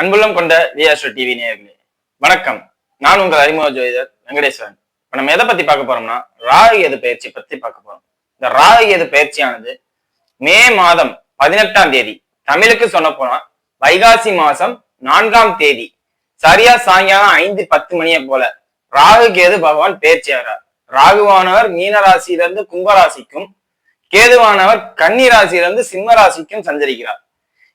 அன்புள்ளம் கொண்ட விஆஸ்ட்ரோ டிவி நேயர்களே வணக்கம். நான் உங்கள் அறிமுக ஜோதிடர் வெங்கடேஸ்வரன். இப்ப நம்ம எதை பத்தி பார்க்க போறோம்னா ராகு எது பயிற்சி பத்தி பார்க்க போறோம். இந்த ராகு எது பயிற்சியானது மே மாதம் பதினெட்டாம் தேதி தமிழுக்கு சொன்ன போனா வைகாசி மாசம் நான்காம் தேதி சரியா சாயங்காலம் ஐந்து பத்து மணியை போல ராகு கேது பகவான் பயிற்சி ஆகிறார் ராகுவானவர் மீனராசியிலிருந்து கும்பராசிக்கும் கேதுவானவர் கன்னி ராசியிலிருந்து சிம்ம ராசிக்கும் சஞ்சரிக்கிறார்.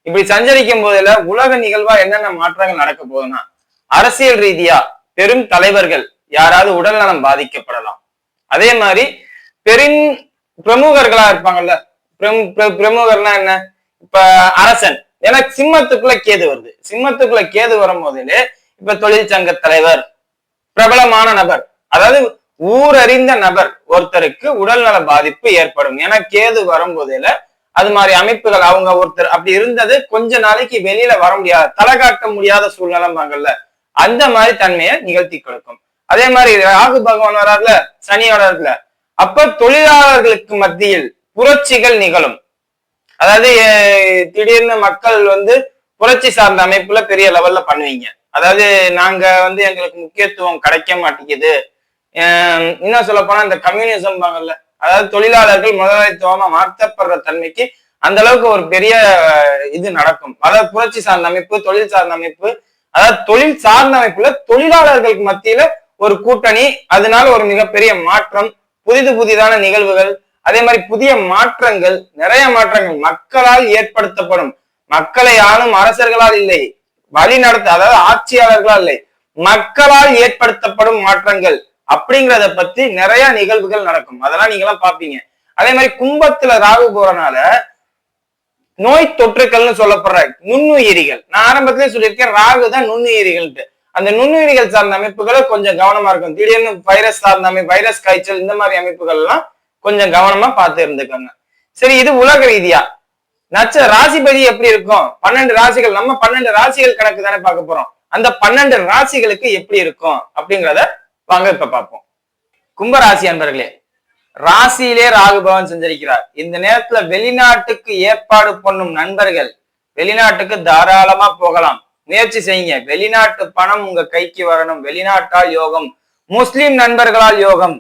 இப்படி சஞ்சரிக்கும் போதுல உலக நிகழ்வா என்னென்ன மாற்றங்கள் நடக்க போகுதுன்னா அரசியல் ரீதியா பெரும் தலைவர்கள் யாராவது உடல் நலம் பாதிக்கப்படலாம். அதே மாதிரி பெரும் பிரமுகர்களா இருப்பாங்கல்ல பிர- பிரமுகர்னா என்ன? இப்ப அரசன். ஏன்னா சிம்மத்துக்குள்ள கேது வருது. சிம்மத்துக்குள்ள கேது வரும்போதிலே இப்ப தொழிற்சங்க தலைவர் பிரபலமான நபர் அதாவது ஊரறிந்த நபர் ஒருத்தருக்கு உடல்நல பாதிப்பு ஏற்படும். ஏன்னா கேது வரும்போதில அது மாதிரி அமைப்புகள் அவங்க ஒருத்தர் அப்படி இருந்தது கொஞ்ச நாளைக்கு வெளியில வர முடியாது தலை காட்ட முடியாத சூழ்நிலைம்பாங்கல்ல அந்த மாதிரி தன்மையை நிகழ்த்தி கொடுக்கும். அதே மாதிரி ராகு பகவான் வரார்ல சனியோட அப்ப தொழிலாளர்களுக்கு மத்தியில் புரட்சிகள் நிகழும். அதாவது திடீர்னு மக்கள் வந்து புரட்சி சார்ந்த அமைப்புல பெரிய லெவல்ல பண்ணுவீங்க. அதாவது நாங்க வந்து எங்களுக்கு முக்கியத்துவம் கிடைக்க மாட்டேங்குது. இன்னும் சொல்ல போனா இந்த கம்யூனிசம் பாங்கல்ல அதாவது தொழிலாளர்கள் முதலாளித்துவமா மாற்றப்படுற தன்மைக்கு அந்த அளவுக்கு ஒரு பெரிய இது நடக்கும். அதாவது புரட்சி சார்ந்த அமைப்பு தொழில் சார்ந்த அமைப்பு அதாவது தொழில் சார்ந்த அமைப்புல தொழிலாளர்களுக்கு மத்தியில ஒரு கூட்டணி அதனால ஒரு மிகப்பெரிய மாற்றம் புதிது புதிதான நிகழ்வுகள் அதே மாதிரி புதிய மாற்றங்கள் நிறைய மாற்றங்கள் மக்களால் ஏற்படுத்தப்படும். மக்களை ஆளும் அரசர்களால் இல்லை வழி நடத்த அதாவது ஆட்சியாளர்களால் இல்லை மக்களால் ஏற்படுத்தப்படும் மாற்றங்கள். அப்படிங்கிறத பத்தி நிறைய நிகழ்வுகள் நடக்கும். அதெல்லாம் நீங்க எல்லாம் பாப்பீங்க அதே மாதிரி கும்பத்துல ராகு போறனால நோய் தொற்றுக்கள்னு சொல்லப்படுற நுண்ணுயிரிகள். நான் ஆரம்பத்திலே சொல்லியிருக்கேன் ராகு தான் நுண்ணுயிரிகள்ட்டு அந்த நுண்ணுயிரிகள் சார்ந்த அமைப்புகளை கொஞ்சம் கவனமா இருக்கும் திடீர்னு வைரஸ் சார்ந்த அமைப்பு வைரஸ் காய்ச்சல் இந்த மாதிரி அமைப்புகள் எல்லாம் கொஞ்சம் கவனமா பார்த்து இருந்துக்கோங்க. சரி இது உலக ரீதியா. நட்ச ராசிபதி எப்படி இருக்கும்? பன்னெண்டு ராசிகள் நம்ம பன்னெண்டு ராசிகள் கணக்கு தானே பார்க்க போறோம். அந்த பன்னெண்டு ராசிகளுக்கு எப்படி இருக்கும் அப்படிங்கிறத வாங்க இப்ப பார்ப்போம். கும்பராசி அன்பர்களே ராசியிலே ராகுபவன் சஞ்சரிக்கிறார். இந்த நேரத்துல வெளிநாட்டுக்கு ஏற்பாடு பண்ணும் நண்பர்கள் வெளிநாட்டுக்கு தாராளமா போகலாம். முயற்சி செய்யுங்க. வெளிநாட்டு பணம் உங்க கைக்கு வரணும். வெளிநாட்டால் யோகம் முஸ்லிம் நண்பர்களால் யோகம்.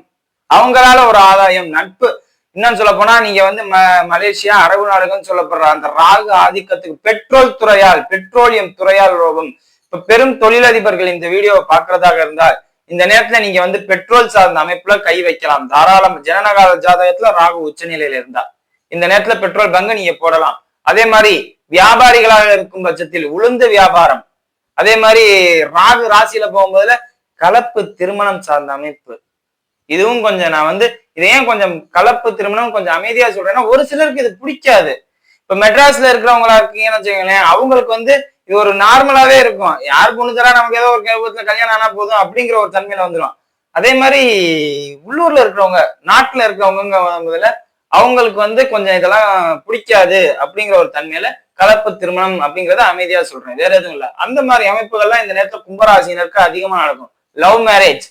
அவங்களால ஒரு ஆதாயம் நட்பு. இன்னும் சொல்ல போனா நீங்க வந்து ம மலேசியா அரபு நாடுகள்னு சொல்லப்படுற அந்த ராகு ஆதிக்கத்துக்கு பெட்ரோல் துறையால் பெட்ரோலியம் துறையால் ரோகம். இப்ப பெரும் தொழிலதிபர்கள் இந்த வீடியோவை பாக்குறதாக இருந்தால் இந்த நேரத்துல நீங்க வந்து பெட்ரோல் சார்ந்த அமைப்புல கை வைக்கலாம். தாராளம் ஜனநகர ஜாதகத்துல ராகு உச்சநிலையில இருந்தா இந்த நேரத்துல பெட்ரோல் பங்கு நீங்க போடலாம். அதே மாதிரி வியாபாரிகளாக இருக்கும் பட்சத்தில் உளுந்து வியாபாரம். அதே மாதிரி ராகு ராசியில போகும்போதுல கலப்பு திருமணம் சார்ந்த அமைப்பு. இதுவும் கொஞ்சம் நான் வந்து இதை ஏன் கொஞ்சம் கலப்பு திருமணம் கொஞ்சம் அமைதியா சொல்றேன்னா ஒரு சிலருக்கு இது பிடிக்காது. இப்ப மெட்ராஸ்ல இருக்கிறவங்களா இருக்கீங்கன்னு வச்சுக்கோங்களேன் அவங்களுக்கு வந்து இது ஒரு நார்மலாவே இருக்கும். யார் பொண்ணு தரா நமக்கு ஏதோ ஒரு கேபத்துல கல்யாணம் ஆனா போதும் அப்படிங்கிற ஒரு தன்மையில வந்துடும் அதே மாதிரி உள்ளூர்ல இருக்கிறவங்க நாட்டுல இருக்கிறவங்க முதல்ல அவங்களுக்கு வந்து கொஞ்சம் இதெல்லாம் பிடிக்காது அப்படிங்கிற ஒரு தன்மையில கலப்பு திருமணம் அப்படிங்கறத அமைதியா சொல்றேன். வேற எதுவும் இல்ல. அந்த மாதிரி அமைப்புகள்லாம் இந்த நேரத்துல கும்பராசினருக்கு அதிகமா நடக்கும். லவ் மேரேஜ்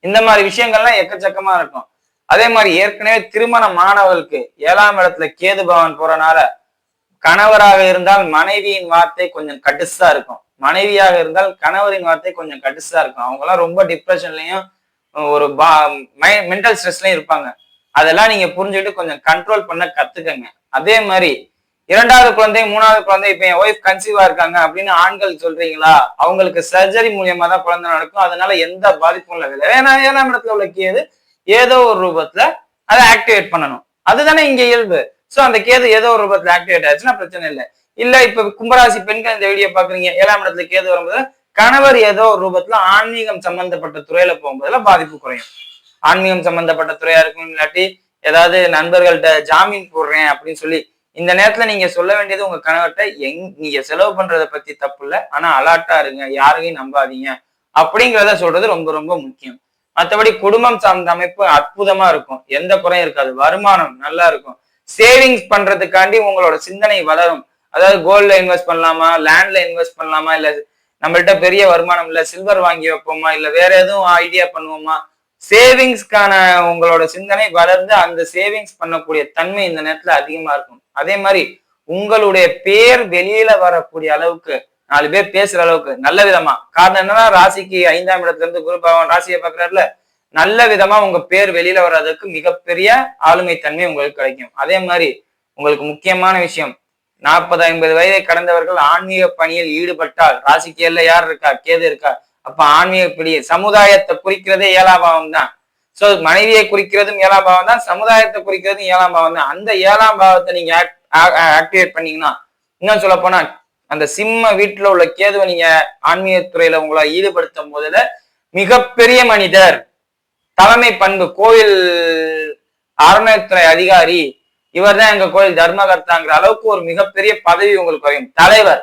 இந்த மாதிரி விஷயங்கள்லாம் எக்கச்சக்கமா இருக்கும். அதே மாதிரி ஏற்கனவே திருமணமானவர்களுக்கு ஏழாம் இடத்துல கேது பவன் போறனால கணவராக இருந்தால் மனைவியின் வார்த்தை கொஞ்சம் கடுசா இருக்கும். மனைவியாக இருந்தால் கணவரின் வார்த்தை கொஞ்சம் கடுசா இருக்கும். அவங்க எல்லாம் ரொம்ப டிப்ரெஷன்லயும் ஒரு பா மென்டல் ஸ்ட்ரெஸ்லயும் இருப்பாங்க. அதெல்லாம் நீங்க புரிஞ்சுக்கிட்டு கொஞ்சம் கண்ட்ரோல் பண்ண கத்துக்கங்க. அதே மாதிரி இரண்டாவது குழந்தை மூணாவது குழந்தை இப்ப என் ஒய்ஃப் கன்சீவா இருக்காங்க அப்படின்னு ஆண்கள் சொல்றீங்களா? அவங்களுக்கு சர்ஜரி மூலியமா தான் குழந்தை நடக்கும். அதனால எந்த பாதிப்பும் இல்லை. ஏன்னா ஏழாம் இடத்துல உள்ள கேது ஏதோ ஒரு ரூபத்துல அதை ஆக்டிவேட் பண்ணணும். அதுதானே இங்க இயல்பு. சோ அந்த கேது ஏதோ ஒரு ரூபத்துல ஆக்டிவேட் ஆச்சுன்னா பிரச்சனை இல்லை. இல்ல இப்ப கும்பராசி பெண்கள் இந்த வீடியோ பாக்குறீங்க ஏழாம் இடத்துல கேது வரும்போது கணவர் ஏதோ ஒரு ரூபத்துல ஆன்மீகம் சம்பந்தப்பட்ட துறையில போகும்போதுல பாதிப்பு குறையும். ஆன்மீகம் சம்பந்தப்பட்ட துறையா இருக்கும் இல்லாட்டி ஏதாவது நண்பர்கள்ட்ட ஜாமீன் போடுறேன் அப்படின்னு சொல்லி இந்த நேரத்துல நீங்க சொல்ல வேண்டியது உங்க கணவர்கிட்ட எங் நீங்க செலவு பண்றத பத்தி தப்பு இல்ல. ஆனா அலாட்டா இருங்க. யாரையும் நம்பாதீங்க. அப்படிங்கிறத சொல்றது ரொம்ப ரொம்ப முக்கியம். மற்றபடி குடும்பம் சார்ந்த அமைப்பு அற்புதமா இருக்கும். எந்த குறையும் இருக்காது. வருமானம் நல்லா இருக்கும். சேவிங்ஸ் பண்றதுக்காண்டி உங்களோட சிந்தனை வளரும். அதாவது கோல்ட்ல இன்வெஸ்ட் பண்ணலாமா லேண்ட்ல இன்வெஸ்ட் பண்ணலாமா இல்ல நம்மள்கிட்ட பெரிய வருமானம் இல்ல சில்வர் வாங்கி வைப்போமா இல்ல வேற எதுவும் ஐடியா பண்ணுவோமா? சேவிங்ஸ்க்கான உங்களோட சிந்தனை வளர்ந்து அந்த சேவிங்ஸ் பண்ணக்கூடிய தன்மை இந்த நேரத்துல அதிகமா இருக்கும். அதே மாதிரி உங்களுடைய பேர் வெளியில வரக்கூடிய அளவுக்கு நாலு பேர் பேசுற அளவுக்கு நல்ல விதமா. காரணம் என்னன்னா ராசிக்கு ஐந்தாம் இடத்துல இருந்து குரு பகவான் ராசியை பாக்குறாருல நல்ல விதமா உங்க பேர் வெளியில வர்றதுக்கு மிகப்பெரிய ஆளுமை தன்மை உங்களுக்கு கிடைக்கும். அதே மாதிரி உங்களுக்கு முக்கியமான விஷயம் நாற்பது ஐம்பது வயதை கடந்தவர்கள் ஆன்மீக பணியில் ஈடுபட்டால் ராசி எல்ல யார் இருக்கா கேது இருக்கா அப்ப ஆன்மீக பிடி சமுதாயத்தை குறிக்கிறதே ஏழாபாவம் தான். சோ மனைவியை குறிக்கிறதும் ஏழாம் பாவம் தான் சமுதாயத்தை குறிக்கிறதும் ஏழாம் பாவம் தான். அந்த ஏழாம் பாவத்தை நீங்க ஆக்டிவேட் பண்ணீங்கன்னா இன்னும் சொல்ல போனா அந்த சிம்ம வீட்டுல உள்ள கேதுவை நீங்க ஆன்மீக துறையில உங்களை ஈடுபடுத்தும் போதுல மிகப்பெரிய மனிதர். தலைமை பண்பு கோயில் அறநிலையத்துறை அதிகாரி இவர் தான் எங்க கோயில் தர்மகர்த்தாங்கிற அளவுக்கு ஒரு மிகப்பெரிய பதவி உங்களுக்கு வரையும். தலைவர்.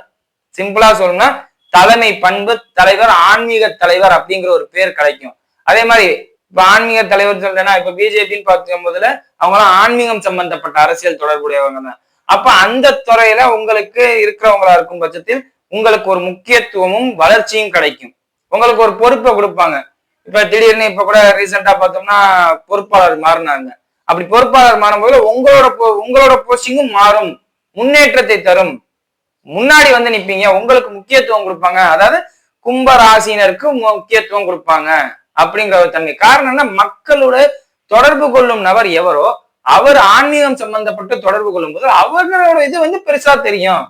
சிம்பிளா சொல்லணும்னா தலைமை பண்பு தலைவர் ஆன்மீக தலைவர் அப்படிங்கிற ஒரு பேர் கிடைக்கும். அதே மாதிரி இப்ப ஆன்மீக தலைவர் சொல்றேன்னா இப்ப பிஜேபின்னு பார்க்கும் போதுல அவங்களாம் ஆன்மீகம் சம்பந்தப்பட்ட அரசியல் தொடர்புடையவங்க தான். அப்ப அந்த துறையில உங்களுக்கு இருக்கிறவங்களா இருக்கும் பட்சத்தில் உங்களுக்கு ஒரு முக்கியத்துவமும் வளர்ச்சியும் கிடைக்கும். உங்களுக்கு ஒரு பொறுப்பை கொடுப்பாங்க. இப்ப திடீர்னு இப்ப கூட ரீசெண்டா பார்த்தோம்னா பொறுப்பாளர் மாறினாங்க. அப்படி பொறுப்பாளர் மாறும்போது உங்களோட உங்களோட போஸ்டிங்கும் மாறும். முன்னேற்றத்தை தரும். முன்னாடி வந்து நிப்பீங்க. உங்களுக்கு முக்கியத்துவம் கொடுப்பாங்க. அதாவது கும்ப ராசினருக்கு முக்கியத்துவம் கொடுப்பாங்க அப்படிங்கிற ஒரு தன்மை. காரணம் என்ன? மக்களோட தொடர்பு கொள்ளும் நபர் எவரோ அவர் ஆன்மீகம் சம்பந்தப்பட்டு தொடர்பு கொள்ளும் போது அவர்களோட இது வந்து பெருசா தெரியும்.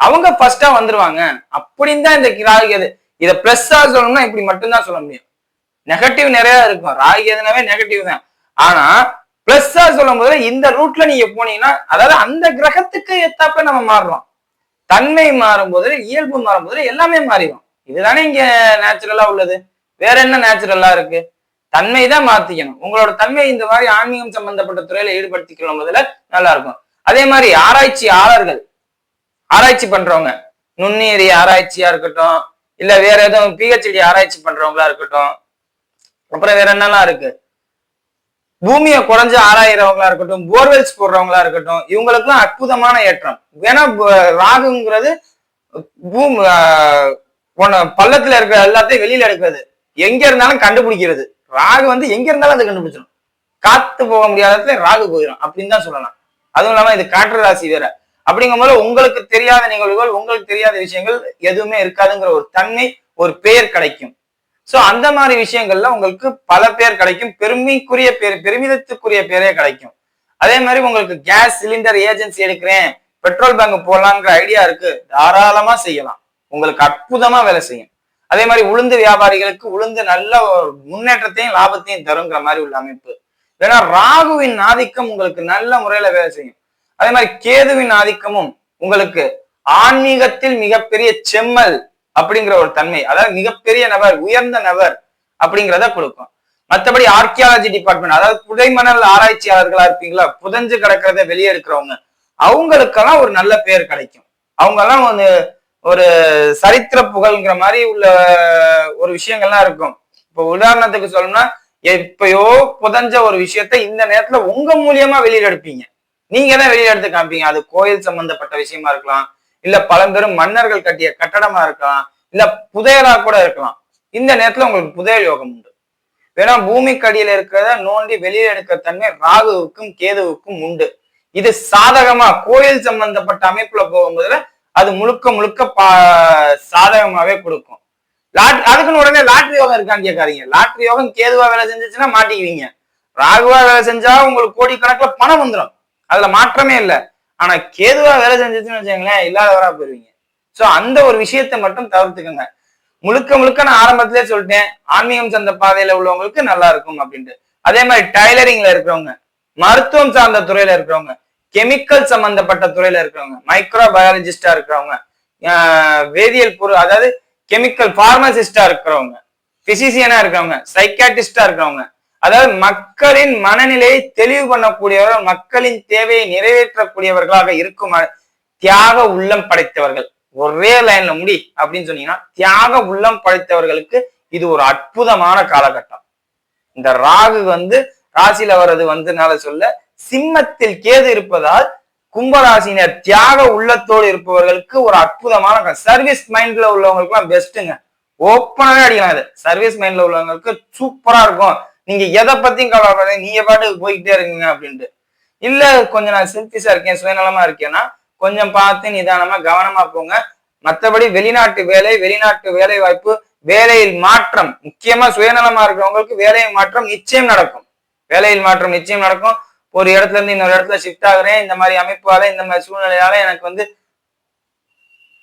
அவங்க ஃபர்ஸ்டா வந்துருவாங்க. அப்படின்னு தான் இந்த ராகியது இதை பிளஸ்ஸா சொல்லணும்னா இப்படி மட்டும்தான் சொல்ல முடியும். நெகட்டிவ் நிறைய இருக்கும். ராகி எதுனாவே நெகட்டிவ் தான். ஆனா பிளஸ்ஸா சொல்லும் போது இந்த ரூட்ல நீங்க போனீங்கன்னா அதாவது அந்த கிரகத்துக்கு ஏத்தாப்ப நம்ம மாறுறோம் தன்மை மாறும்போது இயல்பு மாறும்போது எல்லாமே மாறிடும். இதுதானே இங்க நேச்சுரலா உள்ளது. வேற என்ன நேச்சுரலா இருக்கு? தன்மை தான் மாத்திக்கணும். உங்களோட தன்மை இந்த மாதிரி ஆன்மீகம் சம்பந்தப்பட்ட துறையில ஈடுபடுத்திக்கணும் போதுல நல்லா இருக்கும். அதே மாதிரி ஆராய்ச்சியாளர்கள். ஆராய்ச்சி பண்றவங்க. நுண்ணுயிரி ஆராய்ச்சியா இருக்கட்டும் இல்ல வேற எதுவும் பிஹெச்டி ஆராய்ச்சி பண்றவங்களா இருக்கட்டும் அப்புறம் வேற என்னெல்லாம் இருக்கு? பூமியை குறைஞ்சு ஆராயிறவங்களா இருக்கட்டும் போர்வெல்ஸ் போடுறவங்களா இருக்கட்டும் இவங்களுக்குலாம் அற்புதமான ஏற்றம். ஏன்னா ராகுங்கிறது பூமி பள்ளத்துல இருக்கிற எல்லாத்தையும் வெளியில எடுக்கிறது. எங்க இருந்தாலும் கண்டுபிடிக்கிறது. ராகு வந்து எங்க இருந்தாலும் அதை கண்டுபிடிச்சிடும் காத்து போக முடியாத இடத்துல ராகு போயிடும் அப்படின்னு தான் சொல்லலாம். அதுவும் இல்லாம இது காற்று ராசி வேற. அப்படிங்கும்போது உங்களுக்கு தெரியாத நிகழ்வுகள் உங்களுக்கு தெரியாத விஷயங்கள் எதுவுமே இருக்காதுங்கிற ஒரு தன்மை ஒரு பெயர் கிடைக்கும். சோ அந்த மாதிரி விஷயங்கள்ல உங்களுக்கு பல பேர் கிடைக்கும். பெருமைக்குரிய பேர் பெருமிதத்துக்குரிய பேரே கிடைக்கும். அதே மாதிரி உங்களுக்கு கேஸ் சிலிண்டர் ஏஜென்சி எடுக்கிறேன் பெட்ரோல் பங்க் போடலாங்கிற ஐடியா இருக்கு தாராளமா செய்யலாம். உங்களுக்கு அற்புதமா வேலை செய்யும். அதே மாதிரி உளுந்து வியாபாரிகளுக்கு உளுந்து நல்ல ஒரு முன்னேற்றத்தையும் லாபத்தையும் தருங்கிற மாதிரி உள்ள அமைப்பு. ஏன்னா ராகுவின் ஆதிக்கம் உங்களுக்கு நல்ல முறையில வேலை செய்யும். அதே மாதிரி கேதுவின் ஆதிக்கமும் உங்களுக்கு ஆன்மீகத்தில் மிகப்பெரிய செம்மல் அப்படிங்கிற ஒரு தன்மை. அதாவது மிகப்பெரிய நபர் உயர்ந்த நபர் அப்படிங்கிறத கொடுக்கும். மற்றபடி ஆர்கியாலஜி டிபார்ட்மெண்ட் அதாவது புதைமணல் ஆராய்ச்சியாளர்களா இருப்பீங்களா புதஞ்சு கிடக்கிறத வெளியே இருக்கிறவங்க அவங்களுக்கெல்லாம் ஒரு நல்ல பேர் கிடைக்கும். அவங்க எல்லாம் வந்து ஒரு சரித்திர புகழ்ங்கிற மாதிரி உள்ள ஒரு விஷயங்கள்லாம் இருக்கும். இப்போ உதாரணத்துக்கு சொல்லணும்னா எப்பயோ புதஞ்ச ஒரு விஷயத்த இந்த நேரத்துல உங்க மூலியமா வெளியில எடுப்பீங்க. நீங்க தான் வெளியில எடுத்து காமிப்பீங்க. அது கோயில் சம்பந்தப்பட்ட விஷயமா இருக்கலாம் இல்ல பழம்பெரும் மன்னர்கள் கட்டிய கட்டடமா இருக்கலாம் இல்ல புதையலா கூட இருக்கலாம். இந்த நேரத்துல உங்களுக்கு புதையல் யோகம் உண்டு. வேணா பூமிக்கு அடியில இருக்கிறத நோண்டி வெளியில எடுக்கிற தன்மை ராகுவுக்கும் கேதுவுக்கும் உண்டு. இது சாதகமா கோயில் சம்பந்தப்பட்ட அமைப்புல போகும்போதுல அது முழுக்க முழுக்க பா சாதகமாவே கொடுக்கும். லாட் அதுக்குன்னு உடனே லாட்ரி யோகம் இருக்கான்னு கேட்காதீங்க. லாட்ரி யோகம் கேதுவா வேலை செஞ்சுச்சுன்னா மாட்டிக்குவீங்க. ராகுவா வேலை செஞ்சா உங்களுக்கு கோடிக்கணக்கில் பணம் வந்துடும் அதுல மாற்றமே இல்லை. ஆனா கேதுவா வேலை செஞ்சுச்சுன்னு வச்சுக்கோங்களேன் இல்லாதவரா போயிருவீங்க. சோ அந்த ஒரு விஷயத்தை மட்டும் தவிர்த்துக்கோங்க. முழுக்க முழுக்க நான் ஆரம்பத்திலே சொல்லிட்டேன் ஆன்மீகம் சார்ந்த பாதையில உள்ளவங்களுக்கு நல்லா இருக்கும் அப்படின்ட்டு. அதே மாதிரி டைலரிங்ல இருக்கிறவங்க மருத்துவம் சார்ந்த துறையில இருக்கிறவங்க கெமிக்கல் சம்பந்தப்பட்ட துறையில இருக்கிறவங்க மைக்ரோ பயாலஜிஸ்டா இருக்கிறவங்க வேதியியல் பொருள் அதாவது கெமிக்கல் பார்மசிஸ்டா இருக்கிறவங்க பிசிசியனா இருக்கிறவங்க சைக்காட்டிஸ்டா இருக்கிறவங்க அதாவது மக்களின் மனநிலையை தெளிவு பண்ணக்கூடியவர்கள் மக்களின் தேவையை நிறைவேற்றக்கூடியவர்களாக இருக்கும்? தியாக உள்ளம் படைத்தவர்கள். ஒரே லைன்ல முடி அப்படின்னு சொன்னீங்கன்னா தியாக உள்ளம் படைத்தவர்களுக்கு இது ஒரு அற்புதமான காலகட்டம். இந்த ராகு வந்து ராசியில வர்றது வந்துனால சொல்ல சிம்மத்தில் கேது இருப்பதால் கும்பராசினர் தியாக உள்ளத்தோடு இருப்பவர்களுக்கு ஒரு அற்புதமான சர்வீஸ் மைண்ட்ல உள்ளவங்களுக்கு எல்லாம் பெஸ்ட்டுங்க ஓப்பனாவே அடிக்கலாம் அது சர்வீஸ் மைண்ட்ல உள்ளவங்களுக்கு சூப்பரா இருக்கும். நீங்க எதை பத்தியும் கவலைப்படாதீங்க. நீங்க பாட்டுக்கு போய்கிட்டே இருக்கீங்க அப்படின்ட்டு. இல்ல கொஞ்சம் நான் செல்ஃபிஷா இருக்கேன் சுயநலமா இருக்கேன்னா கொஞ்சம் பார்த்து நிதானமா கவனமா போங்க. மற்றபடி வெளிநாட்டு வேலை வெளிநாட்டு வேலை வாய்ப்பு வேலையில் மாற்றம். முக்கியமா சுயநலமா இருக்கிறவங்களுக்கு வேலையில் மாற்றம் நிச்சயம் நடக்கும். வேலையில் மாற்றம் நிச்சயம் நடக்கும். ஒரு இடத்துல இருந்து இன்னொரு இடத்துல ஷிஃப்ட் ஆகுறேன். இந்த மாதிரி அமைப்பால இந்த மாதிரி சூழ்நிலையால எனக்கு வந்து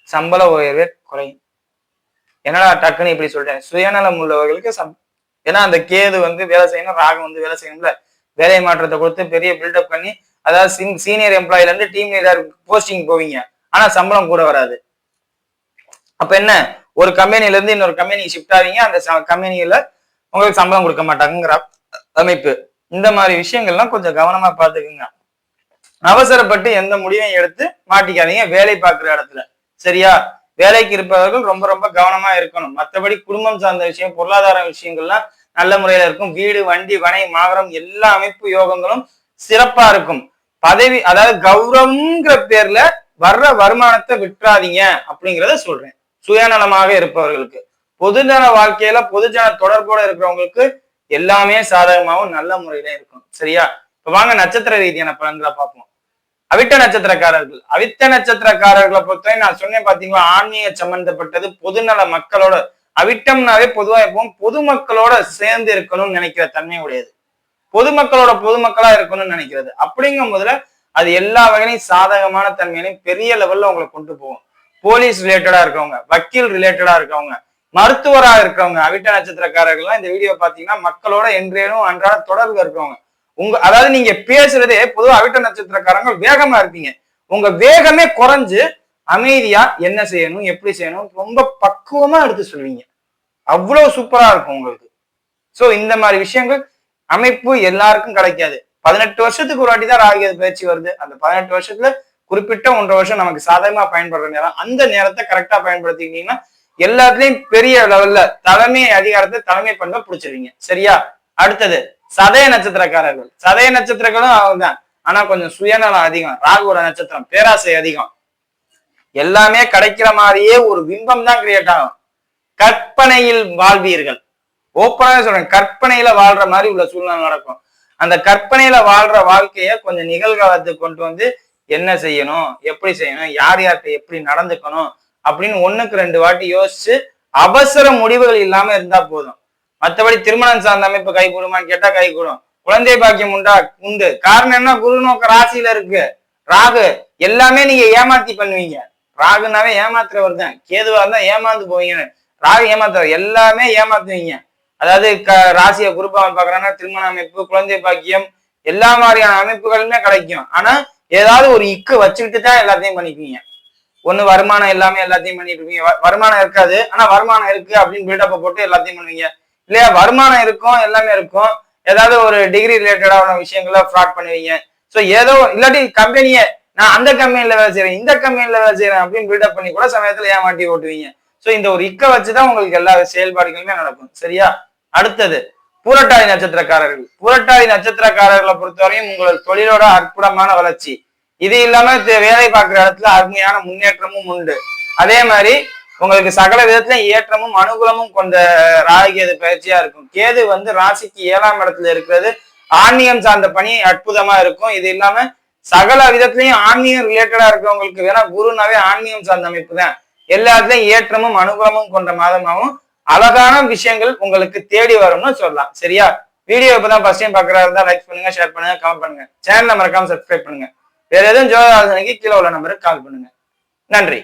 சம்பள உயர்வே குறையும். என்னடா டக்குன்னு இப்படி சொல்றேன்? சுயநலம் உள்ளவர்களுக்கு சம் ஏன்னா அந்த கேது வந்து வேலை செய்யணும் ராகம் வந்து வேலை செய்யணும்ல. வேலை மாற்றத்தை கொடுத்து பெரிய பில்டப் பண்ணி அதாவது சீனியர் எம்ப்ளாயில இருந்து டீம் லீடர் போஸ்டிங் போவீங்க. ஆனா சம்பளம் கூட வராது. அப்ப என்ன? ஒரு கம்பெனில இருந்து இன்னொரு கம்பெனி ஷிஃப்ட் ஆவீங்க. அந்த கம்பெனியில உங்களுக்கு சம்பளம் கொடுக்க மாட்டாங்கிற அமைப்பு. இந்த மாதிரி விஷயங்கள்லாம் கொஞ்சம் கவனமா பாத்துக்குங்க அவசரப்பட்டு எந்த முடிவையும் எடுத்து மாட்டிக்காதீங்க. வேலை பார்க்குற இடத்துல. சரியா? வேலைக்கு இருப்பவர்கள் ரொம்ப ரொம்ப கவனமா இருக்கணும். மற்றபடி குடும்பம் சார்ந்த விஷயம் பொருளாதார விஷயங்கள்லாம் நல்ல முறையில இருக்கும். வீடு வண்டி வனை மாகரம் எல்லா அமைப்பு யோகங்களும் சிறப்பா இருக்கும். பதவி அதாவது கௌரவங்கிற பேர்ல வர்ற வருமானத்தை விட்டுறாதீங்க அப்படிங்கிறத சொல்றேன். சுயநலமாக இருப்பவர்களுக்கு. பொதுஜன வாழ்க்கையில பொதுஜன தொடர்போட இருக்கிறவங்களுக்கு எல்லாமே சாதகமாகவும் நல்ல முறையில இருக்கும் சரியா? இப்ப வாங்க நட்சத்திர ரீதியான பலன்களை பார்ப்போம். அவிட்ட நட்சத்திரக்காரர்கள். அவிட்ட நட்சத்திரக்காரர்களை பொறுத்தவரை நான் சொன்னேன் பாத்தீங்களா ஆன்மீக சம்பந்தப்பட்டது பொதுநல மக்களோட அவிட்டம்னாவே பொதுவா எப்பவும் பொதுமக்களோட சேர்ந்து இருக்கணும்னு நினைக்கிற தன்மை உடையது. பொதுமக்களோட பொதுமக்களா இருக்கணும்னு நினைக்கிறது. அப்படிங்கும் போதுல அது எல்லா வகையிலையும் சாதகமான தன்மையிலையும் பெரிய லெவல்ல உங்களை கொண்டு போகும். போலீஸ் ரிலேட்டடா இருக்கவங்க வக்கீல் ரிலேட்டடா இருக்கவங்க மருத்துவரா இருக்கவங்க அவிட்ட நட்சத்திரக்காரர்கள்லாம் இந்த வீடியோ பாத்தீங்கன்னா மக்களோட என்றேனும் அன்றாட தொடர்பு இருக்கவங்க. உங்க அதாவது நீங்க பேசுறதே பொதுவா அவிட்ட நட்சத்திரக்காரங்க வேகமா இருப்பீங்க. உங்க வேகமே குறைஞ்சு அமைதியா என்ன செய்யணும் எப்படி செய்யணும் ரொம்ப பக்குவமா எடுத்து சொல்லுவீங்க அவ்வளவு சூப்பரா இருக்கும் உங்களுக்கு. சோ இந்த மாதிரி விஷயங்கள் அமைப்பு எல்லாருக்கும் கிடைக்காது. பதினெட்டு வருஷத்துக்கு ஒரு வாட்டி தான் ராகியது பயிற்சி வருது. அந்த பதினெட்டு வருஷத்துல குறிப்பிட்ட ஒன்றரை வருஷம் நமக்கு சாதகமா பயன்படுற நேரம். அந்த நேரத்தை கரெக்டா பயன்படுத்திக்கிட்டீங்கன்னா எல்லாத்துலயும் பெரிய லெவல்ல தலைமை அதிகாரத்தை தலைமை பண்பை பிடிச்சிருவீங்க. சரியா? அடுத்தது சதய நட்சத்திரக்காரர்கள். சதய நட்சத்திரங்களும் அவங்க தான் ஆனா கொஞ்சம் சுயநலம் அதிகம். ராகுவோட நட்சத்திரம் பேராசை அதிகம். எல்லாமே கிடைக்கிற மாதிரியே ஒரு பிம்பம் தான் கிரியேட் ஆகும். கற்பனையில் வாழ்வீர்கள். ஓப்பனாக சொல்றேன். கற்பனையில வாழ்ற மாதிரி உள்ள சூழ்நிலை நடக்கும். அந்த கற்பனையில வாழ்ற வாழ்க்கைய கொஞ்சம் நிகழ்காலத்துக்கு கொண்டு வந்து என்ன செய்யணும் எப்படி செய்யணும் யார் யார்கிட்ட எப்படி நடந்துக்கணும் அப்படின்னு ஒண்ணுக்கு ரெண்டு வாட்டி யோசிச்சு அவசர முடிவுகள் இல்லாம இருந்தா போதும். மற்றபடி திருமணம் சார்ந்த அமைப்பு கை கூடுமான்னு கேட்டா கை கூடும். குழந்தை பாக்கியம் உண்டா? உண்டு. காரணம் என்ன? குரு நோக்க ராசியில இருக்கு. ராகு எல்லாமே நீங்க ஏமாத்தி பண்ணுவீங்க. ராகுனாவே ஏமாத்துறவர் தான். கேதுவா இருந்தா ஏமாந்து போவீங்க ராகு ஏமாத்துற எல்லாமே ஏமாத்துவீங்க. அதாவது க ராசியை குருபாவன் பாக்குறாங்கன்னா திருமண அமைப்பு குழந்தை பாக்கியம் எல்லா மாதிரியான அமைப்புகளுமே கிடைக்கும். ஆனா ஏதாவது ஒரு இக்கு வச்சுக்கிட்டு தான் எல்லாத்தையும் பண்ணிக்குவீங்க ஒண்ணு வருமானம் எல்லாமே எல்லாத்தையும் பண்ணிட்டு இருப்பீங்க. வ- வருமானம் இருக்காது. ஆனா வருமானம் இருக்கு அப்படின்னு பில்டப்பை போட்டு எல்லாத்தையும் பண்ணுவீங்க. இல்லையா வருமானம் இருக்கும் எல்லாமே இருக்கும். ஏதாவது ஒரு டிகிரி ரிலேட்டடான விஷயங்களை ஃப்ராட் பண்ணுவீங்க. ஸோ ஏதோ இல்லாட்டி கம்பெனியை நான் அந்த கம்பெனில வேலை செய்யறேன் இந்த கம்பெனில வேலை செய்யறேன் அப்படின்னு பில்டப் பண்ணி கூட சமயத்துல ஏமாட்டி ஓட்டுவீங்க. ஸோ இந்த ஒரு இக்க வச்சுதான் உங்களுக்கு எல்லா செயல்பாடுகளுமே நடக்கும். சரியா? அடுத்தது பூரட்டாதி நட்சத்திரக்காரர்கள். பூரட்டாதி நட்சத்திரக்காரர்களை பொறுத்தவரையும் உங்கள் தொழிலோட அற்புதமான வளர்ச்சி. இது இல்லாம வேலை பார்க்குற இடத்துல அருமையான முன்னேற்றமும் உண்டு. அதே மாதிரி உங்களுக்கு சகல விதத்துல ஏற்றமும் அனுகூலமும் கொண்ட ராகியது பயிற்சியா இருக்கும். கேது வந்து ராசிக்கு ஏழாம் இடத்துல இருக்கிறது. ஆன்மீகம் சார்ந்த பணி அற்புதமா இருக்கும். இது இல்லாம சகல விதத்திலையும் ஆன்மீகம் ரிலேட்டடா இருக்கிறவங்களுக்கு வேணா குருனாவே ஆன்மீகம் சார்ந்த அமைப்பு தான். எல்லாத்துலயும் ஏற்றமும் அனுகூலமும் கொண்ட மாதமாகவும் அழகான விஷயங்கள் உங்களுக்கு தேடி வரும்னு சொல்லலாம். சரியா? வீடியோ இப்பதான் ஃபர்ஸ்ட் டைம் பாக்குறா இருந்தா லைக் பண்ணுங்க ஷேர் பண்ணுங்க கமெண்ட் பண்ணுங்க. சேனலை மறக்காம சப்ஸ்கிரைப் பண்ணுங்க. வேற எதுவும் ஜோதாசனைக்கு கீழே உள்ள நம்பருக்கு கால் பண்ணுங்க. நன்றி.